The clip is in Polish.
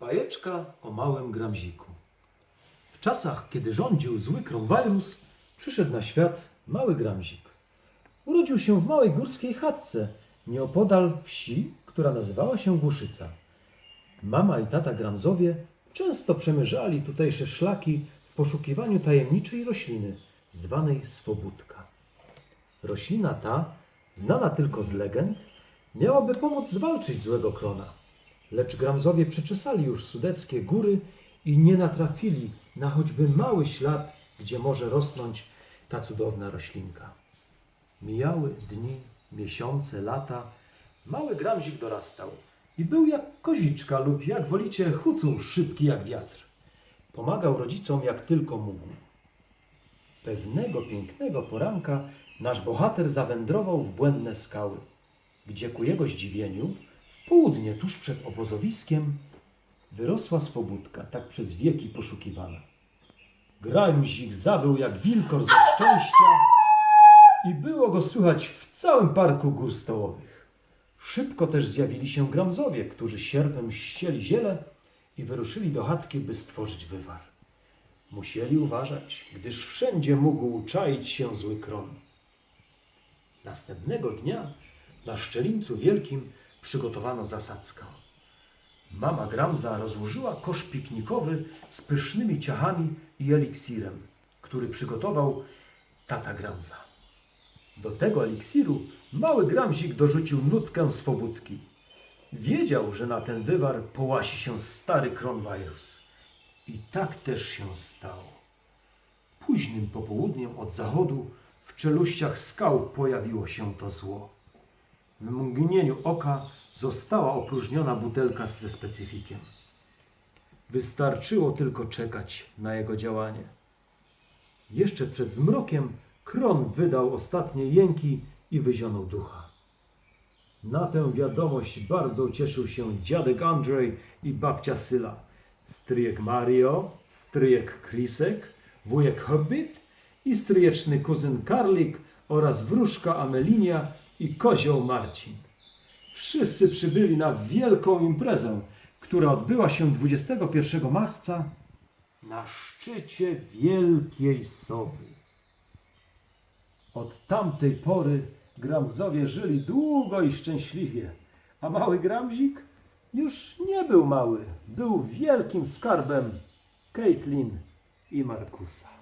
Bajeczka o małym Gramziku. W czasach, kiedy rządził zły kronwirus, przyszedł na świat mały Gramzik. Urodził się w małej górskiej chatce, nieopodal wsi, która nazywała się Głuszyca. Mama i tata Gramzowie często przemierzali tutejsze szlaki w poszukiwaniu tajemniczej rośliny, zwanej swobódka. Roślina ta, znana tylko z legend, miałaby pomóc zwalczyć złego krona. Lecz Gramzowie przeczesali już sudeckie góry i nie natrafili na choćby mały ślad, gdzie może rosnąć ta cudowna roślinka. Mijały dni, miesiące, lata. Mały Gramzik dorastał i był jak koziczka lub jak wolicie chucuł szybki jak wiatr. Pomagał rodzicom jak tylko mógł. Pewnego pięknego poranka nasz bohater zawędrował w błędne skały, gdzie ku jego zdziwieniu południe tuż przed obozowiskiem wyrosła swobódka, tak przez wieki poszukiwana. Gramzik zawył jak wilkor ze szczęścia i było go słychać w całym parku gór stołowych. Szybko też zjawili się Gramzowie, którzy sierpem ścieli ziele i wyruszyli do chatki, by stworzyć wywar. Musieli uważać, gdyż wszędzie mógł czaić się zły kron. Następnego dnia na szczelińcu wielkim przygotowano zasadzkę. Mama Gramza rozłożyła kosz piknikowy z pysznymi ciachami i eliksirem, który przygotował tata Gramza. Do tego eliksiru mały Gramzik dorzucił nutkę swobódki. Wiedział, że na ten wywar połasi się stary kronwirus. I tak też się stało. Późnym popołudniem od zachodu w czeluściach skał pojawiło się to zło. W mgnieniu oka została opróżniona butelka ze specyfikiem. Wystarczyło tylko czekać na jego działanie. Jeszcze przed zmrokiem Kron wydał ostatnie jęki i wyzionął ducha. Na tę wiadomość bardzo ucieszył się dziadek Andrzej i babcia Syla, stryjek Mario, stryjek Krisek, wujek Hobbit i stryjeczny kuzyn Karlik oraz wróżka Amelinia i kozioł Marcin. Wszyscy przybyli na wielką imprezę, która odbyła się 21 marca na szczycie Wielkiej Sowy. Od tamtej pory Gramzowie żyli długo i szczęśliwie, a mały Gramzik już nie był mały, był wielkim skarbem Caitlin i Markusa.